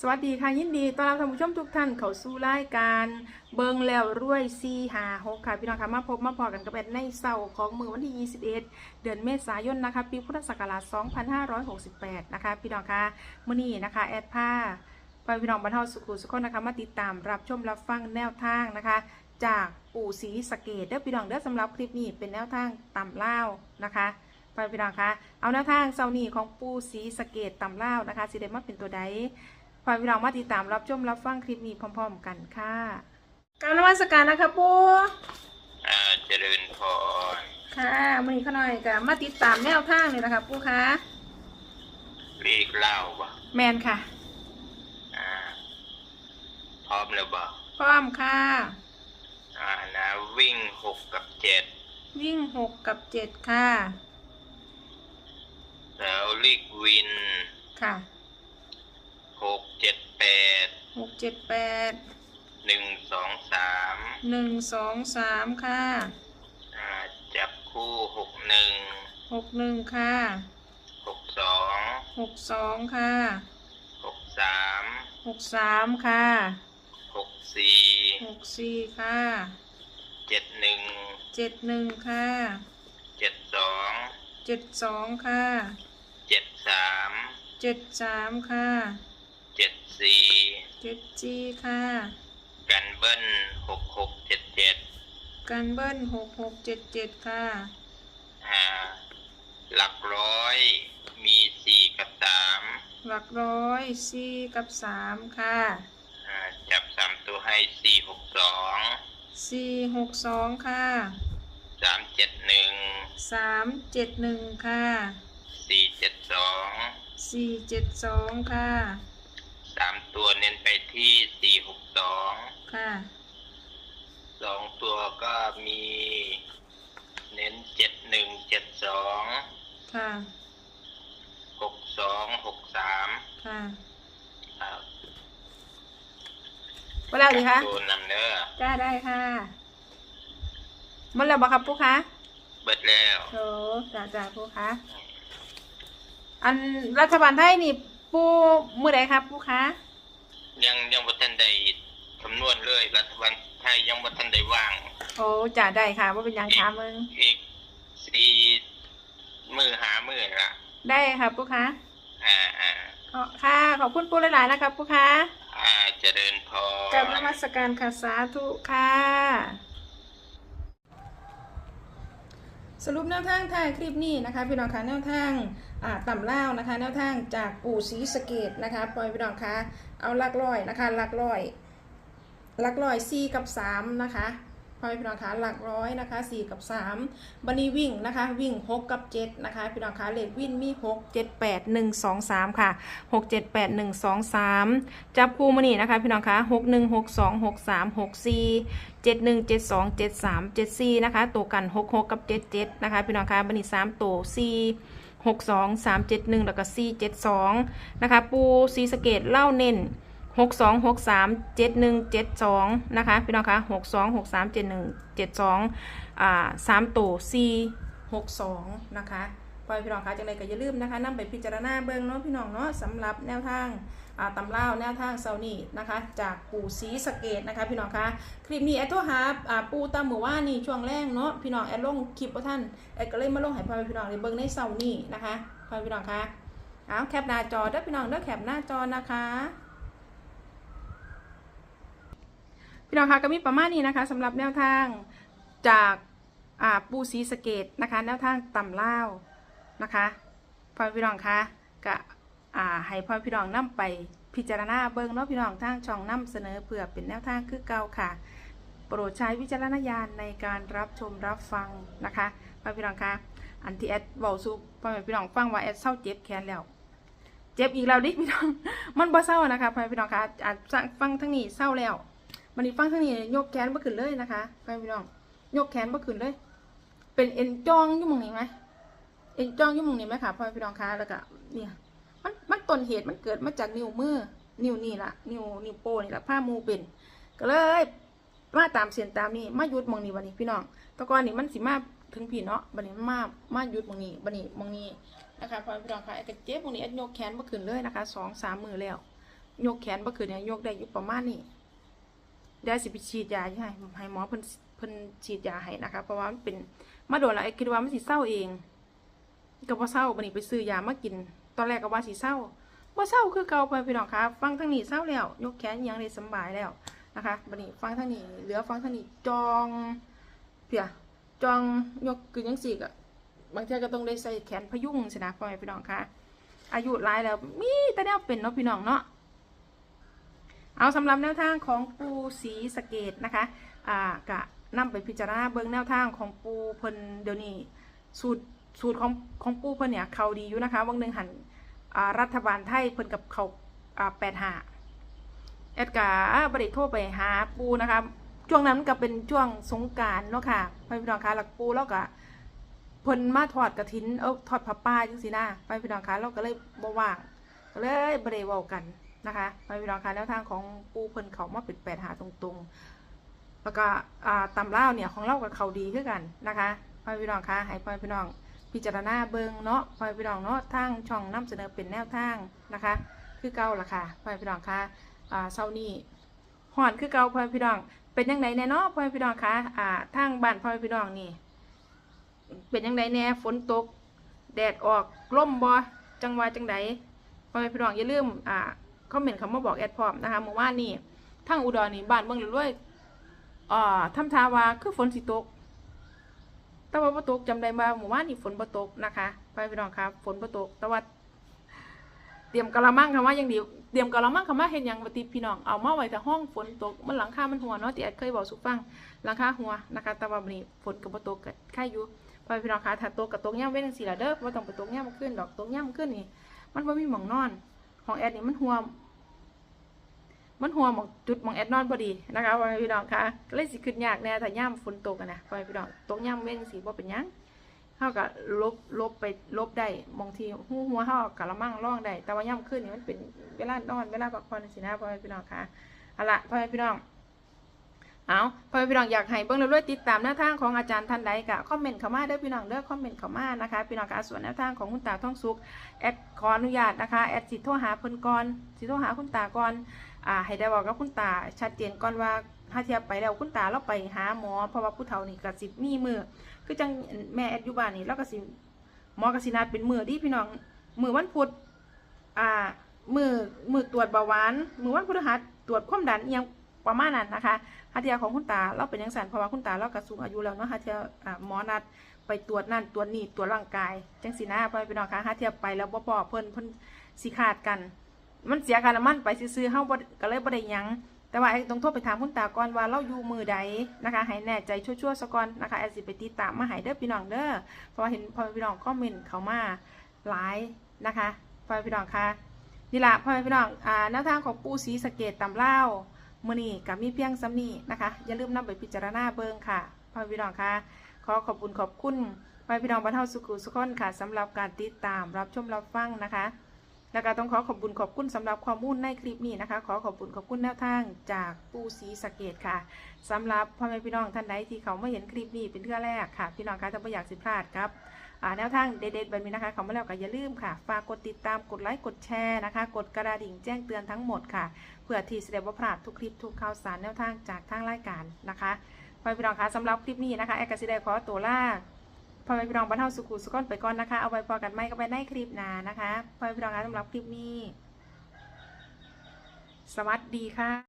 สวัสดีค่ะยินดีต้อนรับท่านผู้ชมทุกท่านเข้าสู่รายการเบิงแล้วรวยซีหาหกค่ะพี่น้องค่ะมาพบมาพอกันกับแอดในเสาร์ของมือวันที่ 21 เดือนเมษายนนะคะ ปีพุทธศักราช 2568 นะคะ พี่น้องค่ะมื่อนี้นะคะ แอดผ้าไปพี่น้องบรรเทาสุขุสุขนะคะมาติดตามรับชมรับฟังแนวทางนะคะ จากปู่ศรีสเกดเด้อพี่น้องเด้อสำหรับคลิปนี้เป็นแนวทางต่ำเล่านะคะไปพี่น้องคะเอาแนวทางเสาร์นี้ของปู่ศรีสเกดต่ำเล่านะคะสิเดมาเป็นตัวใด พาพี่น้องมาติดตามรับชมรับฟังคลิปนี้พร้อม ๆ กันค่ะ การนวัตการนะคะปูอ่าเจริญพรค่ะมื่อนี้เขาหน่อยกับมาติดตามแนวทางเลยนะคะปูคะเรียกเล่าบ่แมนค่ะ อ่าพร้อมแล้วบ่พร้อมค่ะ อ่านะวิ่งหกกับเจ็ดวิ่งหกกับเจ็ดค่ะ แล้วลีกวินค่ะหกเจ็ ดแปดหกเจ็ดแปดหนึ่งสองสามหนึ่งสองสามค่ะอ่าจับคู่หกหนึ่งหกหนึ่งค่ะหกสองหกสองค่ะหกสามหกสามค่ะหกสี่หกสี่ค่ะเจ็ดหนึ่งเจ็ดหนึ่งค่ะเจ็ดสองเจ็ดสองค่ะเจ็ดสามเจ็ดสามค่ะ เจ็ดสี่เจ็ดสี่ค่ะ กันเบิ้ลหกหกเจ็ดเจ็ดกันเบิ้ลหกหกเจ็ดเจ็ดค่ะ อ่าหลักร้อยมีสี่กับสามหลักร้อยสี่กับสามค่ะอ่าจับสามตัวให้สี่หกสองสี่หกสองค่ะสามเจ็ดหนึ่งสามเจ็ดหนึ่งค่ะสี่เจ็ดสองสี่เจ็ดสองค่ะ สามตัวเน้นไปที่สี่หกสองค่ะสองตัวก็มี เน้นเจ็ดหนึ่งเจ็ดสองค่ะหกสองหกสามค่ะครับเมื่อไหร่ดีคะตัวนำเนื้อได้ได้ค่ะเมื่อไหร่บอกครับผู้คะเบิดแล้ว โถจ้าจ้าผู้คะอันรัฐบาลไทยนี่ ปูมือใดครับผู้คะยังยังบ่ทันได้คำนวณเลยรัฐบาลไทยยังบ่ทันได้ว่างโอ้จ้าได้ค่ะว่าเป็นหยังถามมึงอีกสี่มือหามือละได้ครับผู้คะอ่าอ่าขอค่ะขอบคุณปูหลายๆนะครับผู้คะอ่าเจริญพรกับนมัสการค่ะสาธุค่ะ สรุปแนวทางทางคลิปนี้นะคะพี่น้องคะแนวทางอ่าต่ำเล่านะคะ แนวทางจากปู่ศรีสะเกดนะคะปล่อยพี่น้องคะเอาลักลอยนะคะลักลอยลักลอยซีกับสามนะคะ ปล่อยพี่น้องคะหลักร้อยนะคะสี่กับสามบันนี้วิ่งนะคะ วิ่งหกกับเจ็ดนะคะ พี่น้องคะเลขวิ่งมีหกเจ็ดแปดหนึ่งสองสามค่ะหกเจ็ดแปดหนึ่งสองสามจับคู่มานี่นะคะ พี่น้องคะหกหนึ่งหกสองหกสามหกสี่เจ็ดหนึ่งเจ็ดสองเจ็ดสามเจ็ดสี่นะคะ ตัวกันหกหกกับเจ็ดเจ็ดนะคะ พี่น้องคะบันนี้สามตัวสี่หกสองสามเจ็ดหนึ่งแล้วก็สี่เจ็ดสองนะคะ ปูสีสเกตเล่าเน้น หกสองหกสามเจ็ดหนึ่งเจ็ดสองนะคะพี่น้องคะหกสองหกสามเจ็ดหนึ่งเจ็ดสองอ่าสามตัวสี่หกสองนะคะปล่อยพี่น้องคะจังไรก็อย่าลืมนะคะนำไปพิจารณาเบื้องเนาะพี่น้องเนาะสำหรับแนวทางอ่าตำเล่าแนวทางเซานี่นะคะ จากปูซีสเกดนะคะ พี่น้องคะคลิปนี้แอดโทรหาอ่าปู่ตามหมู่ว่านี่ช่วงแรกเนาะพี่น้องแอดลงคลิปว่าท่านแอดก็เลยมาลงให้พ่อพี่น้องในเบิ่งในเซานี่นะคะพ่อพี่น้องคะเอาแคปหน้าจอเด้อพี่น้องเด้อแคปหน้าจอนะคะ พี่น้องคะก็มีประมาณนี้นะคะสำหรับแนวทางจากาปู่ศรีสเกดนะคะ แนวทางตำเล่านะคะพ่อพี่น้องคะก็ให้พ่อพี่น้องนำไปพิจารณาเบิ่งเนาะพี่น้องทางช่องนำเสนอเพื่อเป็นแนวทางคือเก่าค่ะ โปรดใช้วิจารณญาณในการรับชมรับฟังนะคะพ่อพี่น้องคะอันที่แอดเว้าสู่พ่อแม่พี่น้องฟังว่าแอดเศร้าเจ็บแขนแล้วเจ็บอีกแล้วดิพี่น้องมันบ่เศร้านะคะพ่อพี่น้องคะอ่านฟังทั้งนี้เศร้าแล้ว มันนี้ฟังทั้งนี้ยกแขนบ่ขึ้นเลยนะคะพี่น้องยกแขนบ่ขึ้นเลย เป็นเอ็นจ้องอยู่หมองนี้ไหมเอ็นจ้องอยู่หมองนี้ไหมค่ะพ่อพี่น้องคะแล้วก็เนี่ยมันมันต้นเหตุมันเกิดมาจากนิ้วมือนิ้วนี่ละนิ้วนิ้วโป้นี่ละผ้ามูเป็นก็เลยมาตามเสียนตามนี่มาหยุดมองนี้บันนี้พี่น้องตะกอนนี่มันสิมาถึงพี่เนาะบันนี้มามาหยุดมองนี้บันนี้มองนี้นะคะพอพี่น้องค่ะไอ้กระเจ็บมองนี้ไอ้ยกแขนมาขึ้นเลยนะคะสองสามมือแล้วยกแขนบ่ขึ้นเนี่ยยกได้อยู่ประมาณนี้ ดี๋ยวสิไปฉีดยาอยู่ให้ให้หมอเพิ่นเพิ่นฉีดยาให้นะคะ เพราะว่ามันเป็นมาโดนแล้วไอ้คิดว่ามันสิเศร้าเองก็บ่เศร้าบัดนี้ไปซื้อยามากิน ตอนแรกก็ว่าสิเศร้าบ่เศร้าคือเก่าไปพี่น้องคะฟังทางนี้เศร้าแล้ว ยกแขนยังได้สบายแล้วนะคะบัดนี้ฟังทางนี้เหลือฟังทางนี้จองเพียจองยกคือจังซี่ก็บางเทื่อก็ต้องได้ใส่แขนพยุงสินะพ่อแม่พี่น้องคะอายุหลายแล้วมีแต่แนวเป็นเนาะพี่น้องเนาะ เอาสำหรับแนวทางของปูสีสะเกตนะคะอ่ากะนำไปพิจารณาเบิ่งแนวทางของปูเพิ่นเดี๋ยวนี้สูตรสูตรของของปูเพิ่นเนี่ยเขาดีอยู่นะคะวันหนึ่งหันอ่ารัฐบาลไทยเพิ่นกับเขาอ่าแปดหาแอดกาบริโทรไปหาปูนะคะช่วงนั้นก็เป็นช่วงสงการเนาะค่ะพี่น้องคะหลักปูแล้วก็เพิ่นมาทอดกระถินเอ้าทอดผ้าป่าจังซี่นะไปพี่น้องคะเราก็เลยบ่ว่างก็เลยบ่ได้เว้ากัน นะคะไปพี่น้องคะแนวทางของปูเพิ่นเขามาเป็นแปดหาตรงๆ แล้วก็ตำล่าเนี่ยของเรากับเขาดีคือกันนะคะไปพี่น้องคะให้ไปพี่น้อง พิจารณาเบิงเนาะไปพี่น้องเนาะทางช่องนํเสนอเป็นแนวทางนะคะ คือเก่าละค่ะไปพี่น้องคะอ่าเช้านี้ฮ้อนคือเก่าพ่อพี่น้อง เป็นจังไดแน่เนาะพ่อพี่น้องคะอ่าทางบ้านพ่อพี่น้องนี่เป็นยังไงแน่ฝนตก แดดออกล่มบ่จังหวะจังไดพ่อพี่น้องอย่าลืมอ่า คอมเมนต์คำมาบอกแอดพร้อมนะคะเมื่อวานนี้ทางอุดรนี่บ้านเมืองรวยๆอ่าทำทาวาคือฝนสิตก แต่ว่าบ่ตกจำได้มาเมื่อวานนี่ฝนบ่ตกนะคะพ่อแม่พี่น้องครับ ฝนบ่ตก แต่ว่าเตรียมกะละมังคำว่ายังดีเตรียมกะละมังคำว่าเห็นยังปฏิพี่น้องเอามาไว้แต่ห้องฝนตกมันหลังคา มันหัวเนาะที่แอดเคยบอกสุฟังหลังคาหัวนะคะ แต่ว่าวันนี้ฝนกับบ่ตกก็ค่ายอยู่พอพี่น้องคะถ้าตกกับตกย่ำเว้นจังซี่ละเด้อบ่ต้องไปตกย่ำขึ้นดอกตกย่ำขึ้นนี่ มันบ่มีหมองนอน ของแอดนี่มันหัวมันหัวมองจุดมองแอดนอนพอดีนะคะพ่อแม่พี่น้องคะก็เลยสิขึ้นยากแน่ถ้าย่ำฝนตกนะพ่อแม่พี่น้องตกย่ำเว้นสีบ่เป็นยังเฮากับลบลบไปลบได้บางทีหูหัวเฮากับละมั่งร่องได้แต่ว่าย่ำขึ้นนี่มันเป็นเวลานอนเวลาพักผ่อนสินะพ่อแม่พี่น้องคะเอาละพ่อแม่พี่น้อง เอาพอพี่น้องอยากให้เบิ่งเรื่อยๆติดตามแนวทางของอาจารย์ท่านใดก็คอมเมนต์เข้ามาเด้อพี่น้องเด้อคอมเมนต์เข้ามานะคะพี่น้องคะส่วนแนวทางของคุณตาท่องสุขแอดขออนุญาตนะคะแอดสิโทรหาเพิ่นก่อนสิโทรหาคุณตาก่อนอ่าให้ได้บอกกับคุณตาชัดเจนก่อนว่าถ้าเทียบไปแล้วคุณตาเราไปหาหมอเพราะว่าผู้เฒ่านี่ก็สิมีมือคือจังแม่แอดอยู่บ้านนี่เราก็สิหมอก็สินัดเป็นมือดีพี่น้องมือวันพุธอ่ามือมือตรวจเบาหวานมือวันพฤหัสตรวจความดันยัง ประมาณนั้นนะคะฮาเทียของคุณตาเราเป็นยังสันเพราะว่าคุณตาเรากระสูงอายุแล้วเนาะฮาเทียอ่าหมอนัดไปตรวจนั่นตรวจนี่ตรวจร่างกายจังสีหน้าไปพี่น้องคะฮาเทียไปแล้วบ่ปอเพิ่นเพิ่นสิขาดกัน มันเสียการละมันไปซื้อๆเฮาบ่ก็เลยบ่ได้ยังแต่ว่าไอ้ต้องโทรไปถามคุณตาก่อนว่าเราอยู่มือใดนะคะให้แน่ใจชั่วๆซะก่อนนะคะแอดสิไปติดตามมาให้เด้อพี่น้องเด้อเพราะเห็นพอพี่น้องคอมเมนต์เขามาหลายนะคะพอพี่น้องค่ะนี่ละพอพี่น้องอ่าแนวทางของปูสีสะเกตตำเล่า มื่อนี้กับมีเพียงซ้ำนี้นะคะ อย่าลืมนำไปพิจารณาเบิ่งค่ะพ่อพี่น้องค่ะ ขอขอบคุณขอบคุณพ่อพี่น้องบรรเทาสุขุสุขคนค่ะสำหรับการติดตามรับชมรับฟังนะคะ แล้วก็ต้องขอขอบคุณขอบคุณสำหรับข้อมูลในคลิปนี้นะคะ ขอขอบคุณขอบคุณแนวทางจากปูสีสเกตค่ะสำหรับพ่อแม่พี่น้องท่านใดที่เขาไม่เห็นคลิปนี้เป็นเทื่อแรกค่ะ พี่น้องคะถ้าไม่อยากสิพลาดครับ แนวทางเด็ดๆแบบนี้นะคะเขามาแล้วก็อย่าลืมค่ะ ฝากกดติดตามกดไลค์กดแชร์นะคะ กดกระดิ่งแจ้งเตือนทั้งหมดค่ะ เพื่อที่จะได้บ่พลาดทุกคลิปทุกข่าวสารแนวทางจากทางรายการนะคะพ่อพี่น้องคะสำหรับคลิปนี้นะคะแอร์กสิได้ขอตัวลาพ่อแม่พี่น้องบรรเทาสุขุสุขคนไปก่อนนะคะ เอาไว้พอกันไม่ก็ไปในคลิปหน้านะคะพ่อแม่พี่น้องคะสำหรับคลิปนี้ สวัสดีค่ะ